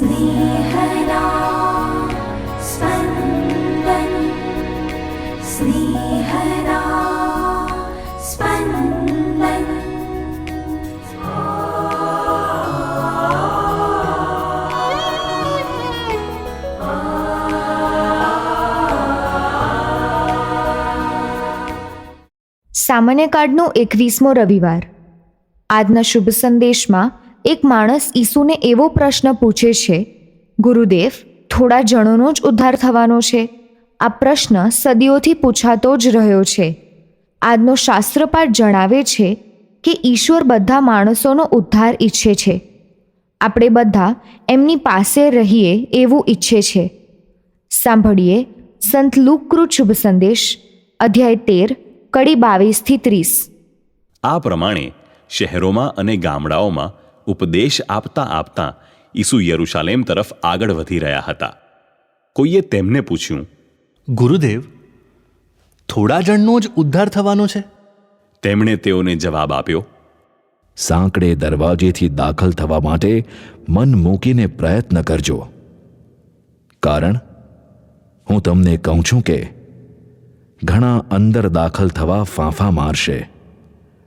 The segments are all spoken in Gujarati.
स्नेहदा स्पन्दन् स्नेहदा स्पन्दन् સામાન્ય કાર્ડનો એકવીસમો રવિવાર આજના શુભ સંદેશમાં એક માણસ ઈસુને એવો પ્રશ્ન પૂછે છે, ગુરુદેવ, થોડા જણોનો જ ઉદ્ધાર થવાનો છે. આ પ્રશ્ન સદીઓથી પૂછાતો જ રહ્યો છે. આજનો શાસ્ત્રપાઠ જણાવે છે કે ઈશ્વર બધા માણસોનો ઉદ્ધાર ઈચ્છે છે. આપણે બધા એમની પાસે રહીએ એવું ઈચ્છે છે. સાંભળીએ સંત લુકૃત શુભ સંદેશ, અધ્યાય તેર, કડી બાવીસથી ત્રીસ. આ પ્રમાણે શહેરોમાં અને ગામડાઓમાં ઉપદેશ આપતા આપતા ઈસુ યરુશાલેમ તરફ આગળ વધી રહ્યા હતા. કોઈએ તેમને પૂછ્યું ગુરુદેવ થોડા જણનો જ ઉદ્ધાર થવાનો છે? તેમણે તેઓને જવાબ આપ્યો સાંકડે દરવાજેથી દાખલ થવા માટે મન મૂકીને પ્રયત્ન કરજો. કારણ હું તમને કહું છું કે ઘણા અંદર દાખલ થવા ફાંફા મારશે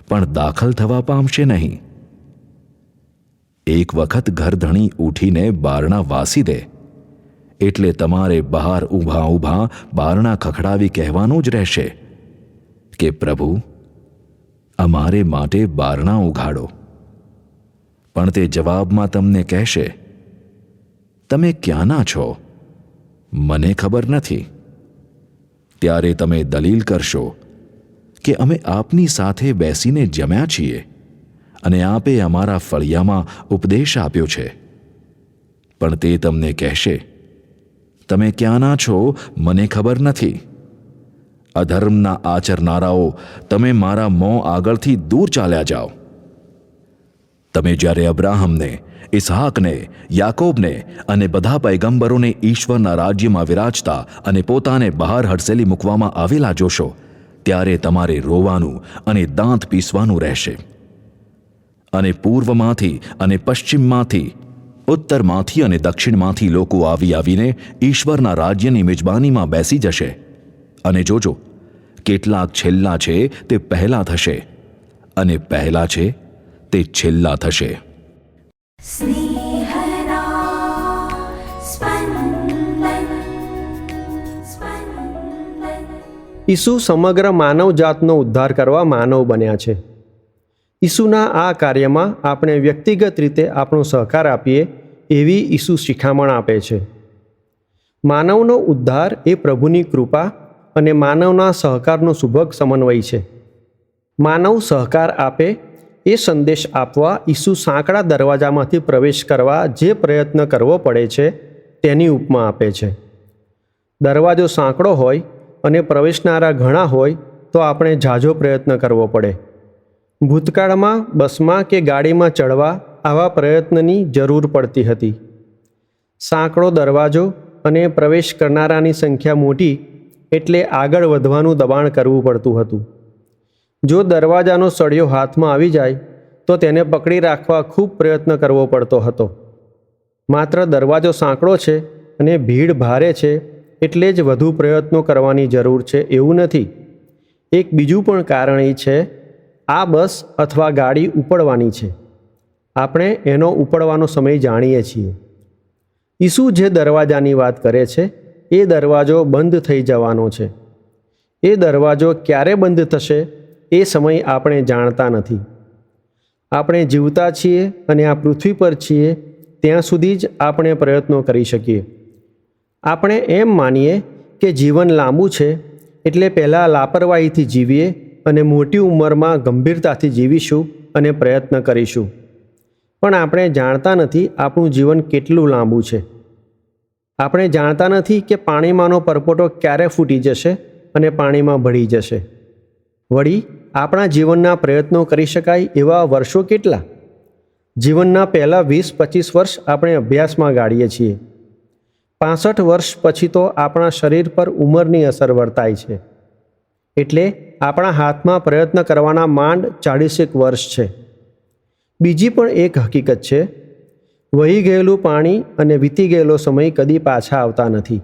પણ દાખલ થવા પામશે નહીં. એક વખત ઘરધણી ઉઠીને બારણા વાસી દે. એટલે તમારે બહાર ઊભા ઊભા બારણા ખખડાવી કહેવાનું જ રહેશે કે, પ્રભુ, અમારે માટે બારણા ઉઘાડો. પણ તે જવાબમાં તમને કહેશે, તમે ક્યાંના છો? મને ખબર નથી. ત્યારે તમે દલીલ કરશો કે અમે આપની સાથે બેસીને જમ્યા છીએ. અને આપે અમારા ફળિયામાં ઉપદેશ આપ્યો છે. પણ તે તમને કહેશે, તમે ક્યાંના છો? મને ખબર નથી. અધર્મના આચરનારાઓ, તમે મારા મોં આગળથી દૂર ચાલ્યા જાઓ. તમે જ્યારે અબ્રાહમને ઇસહાકને યાકોબને અને બધા પૈગંબરોને ઈશ્વરના રાજ્યમાં વિરાજતા અને પોતાને બહાર હડસેલી મૂકવામાં આવેલા જોશો, ત્યારે તમારે રોવાનું અને દાંત પીસવાનું રહેશે. અને પૂર્વમાંથી અને પશ્ચિમમાંથી ઉત્તરમાંથી અને દક્ષિણમાંથી લોકો આવી આવીને ઈશ્વરના રાજ્યની મિજબાનીમાં બેસી જશે. અને જોજો કેટલાક છેલ્લા છે તે પહેલા થશે અને પહેલા છે તે છેલ્લા થશે. ઈસુ સમગ્ર માનવ જાતનો ઉદ્ધાર કરવા માનવ બન્યા છે. ઈસુના આ કાર્યમાં આપણે વ્યક્તિગત રીતે આપણો સહકાર આપીએ એવી ઈસુ શિખામણ આપે છે. માનવનો ઉદ્ધાર એ પ્રભુની કૃપા અને માનવના સહકારનો સુભગ સમન્વય છે. માનવ સહકાર આપે એ સંદેશ આપવા ઈસુ સાંકડા દરવાજામાંથી પ્રવેશ કરવા જે પ્રયત્ન કરવો પડે છે તેની ઉપમા આપે છે. દરવાજો સાંકડો હોય અને પ્રવેશનારા ઘણા હોય તો આપણે ઝાઝો પ્રયત્ન કરવો પડે. ભૂતકાળમાં, બસમાં કે ગાડીમાં ચડવા આવા પ્રયત્નની જરૂર પડતી હતી. સાંકડો દરવાજો અને પ્રવેશ કરનારાની સંખ્યા મોટી એટલે આગળ વધવાનું દબાણ કરવું પડતું હતું. જો દરવાજાનો સળિયો હાથમાં આવી જાય, તો તેને પકડી રાખવા ખૂબ પ્રયત્ન કરવો પડતો હતો. માત્ર દરવાજો સાંકડો છે અને ભીડ ભારે છે એટલે જ વધુ પ્રયત્નો કરવાની જરૂર છે એવું નથી. એક બીજું પણ કારણ એ છે આ બસ અથવા ગાડી ઉપડવાની છે. આપણે એનો ઉપડવાનો સમય જાણીએ છીએ. ઈસુ જે દરવાજાની વાત કરે છે, એ દરવાજો બંધ થઈ જવાનો છે. એ દરવાજો ક્યારે બંધ થશે, એ સમય આપણે જાણતા નથી. આપણે જીવતા છીએ અને આ પૃથ્વી પર છીએ, ત્યાં સુધી જ આપણે પ્રયત્નો કરી શકીએ. આપણે એમ માનીએ કે જીવન લાંબુ છે, એટલે પહેલાં લાપરવાહીથી જીવીએ અને મોટી ઉંમરમાં ગંભીરતાથી જીવીશું અને પ્રયત્ન કરીશું. પણ આપણે જાણતા નથી આપણું જીવન કેટલું લાંબુ છે. આપણે જાણતા નથી કે પાણીમાંનો પરપોટો ક્યારે ફૂટી જશે અને પાણીમાં ભળી જશે. વળી, આપણા જીવનના પ્રયત્નો કરી શકાય એવા વર્ષો કેટલા? જીવનના પહેલાં વીસ પચીસ વર્ષ આપણે અભ્યાસમાં ગાળીએ છીએ. પાસઠ વર્ષ પછી તો આપણા શરીર પર ઉંમરની અસર વર્તાય છે. એટલે આપણા હાથમાં પ્રયત્ન કરવાના માંડ ચાળીસેક વર્ષ છે. બીજી પણ એક હકીકત છે, વહી ગયેલું પાણી અને વીતી ગયેલો સમય કદી પાછા આવતા નથી.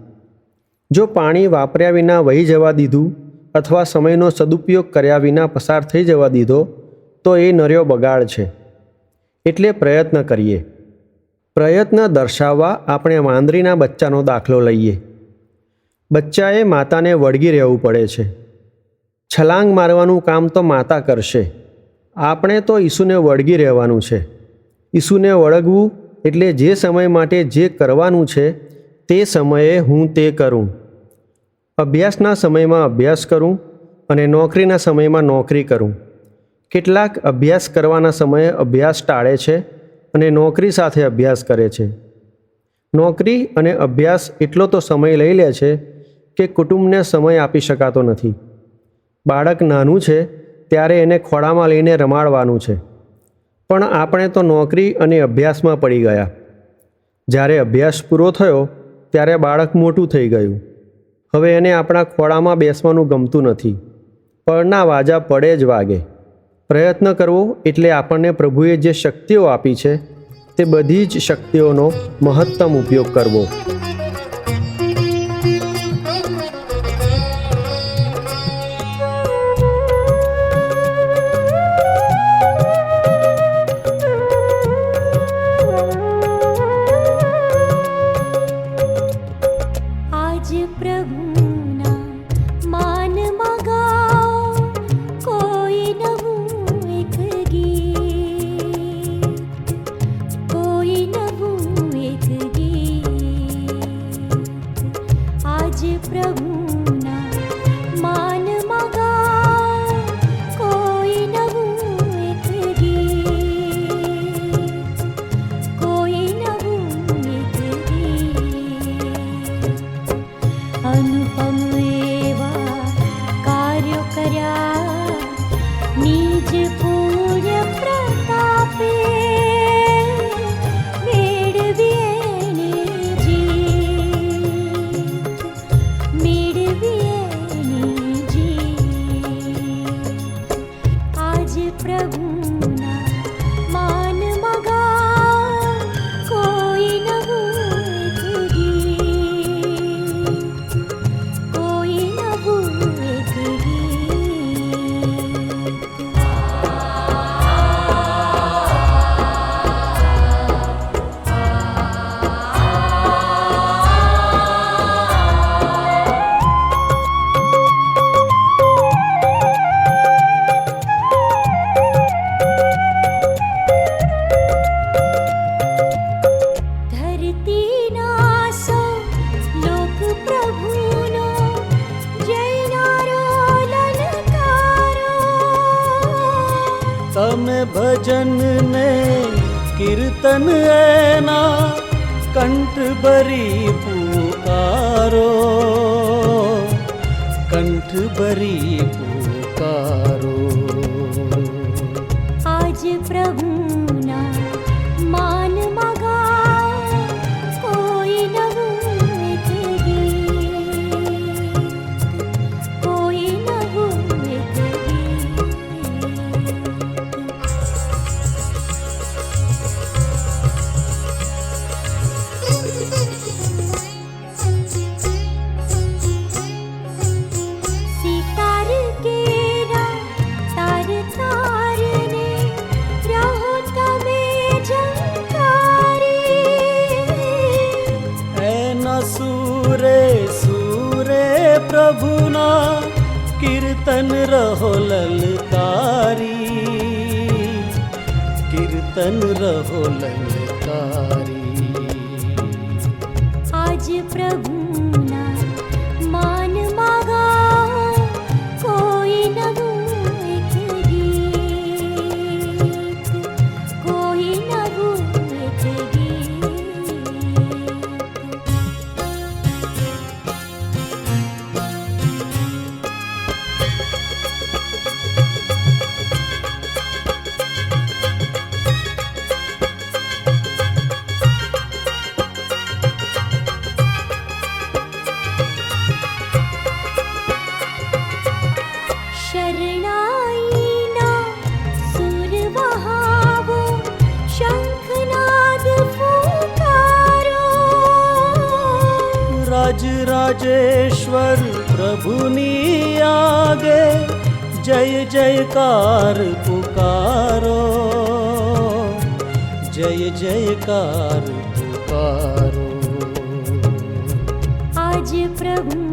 જો પાણી વાપર્યા વિના વહી જવા દીધું અથવા સમયનો સદુપયોગ કર્યા વિના પસાર થઈ જવા દીધો, તો એ નર્યો બગાડ છે. એટલે પ્રયત્ન કરીએ. પ્રયત્ન દર્શાવવા આપણે વાંદરીના બચ્ચાનો દાખલો લઈએ. બચ્ચાએ માતાને વળગી રહેવું પડે છે. છલાંગ મારવાનું કામ તો માતા કરશે. આપણે તો ઈસુને વળગી રહેવાનું છે. ઈસુને વળગવું એટલે જે સમય માટે જે કરવાનું છે, તે સમયે હું તે કરું. અભ્યાસના સમયમાં અભ્યાસ કરું અને નોકરીના સમયમાં નોકરી કરું. કેટલાક અભ્યાસ કરવાના સમયે અભ્યાસ ટાળે છે અને નોકરી સાથે અભ્યાસ કરે છે. નોકરી અને અભ્યાસ એટલો તો સમય લઈ લે છે કે કુટુંબને સમય આપી શકાતો નથી. બાળક નાનું છે, ત્યારે એને ખોળામાં લઈને રમાડવાનું છે. પણ આપણે તો નોકરી અને અભ્યાસમાં પડી ગયા. જ્યારે અભ્યાસ પૂરો થયો, ત્યારે બાળક મોટું થઈ ગયું. હવે એને આપણા ખોળામાં બેસવાનું ગમતું નથી. પળના વાજા પડે જ વાગે. પ્રયત્ન કરવો એટલે આપણને પ્રભુએ જે શક્તિઓ આપી છે, તે બધી જ શક્તિઓનો મહત્તમ ઉપયોગ કરવો. भजन ने कीर्तन ऐना कंठ बरी पुकारो कंठ बरी बी प्रभुना कीर्तन रहो ललकारी। कीर्तन रहो ललकारी। आज प्रभु राजेश्वर प्रभुनि आगे जय जयकार पुकारो जय जयकार पुकारो आज प्रभु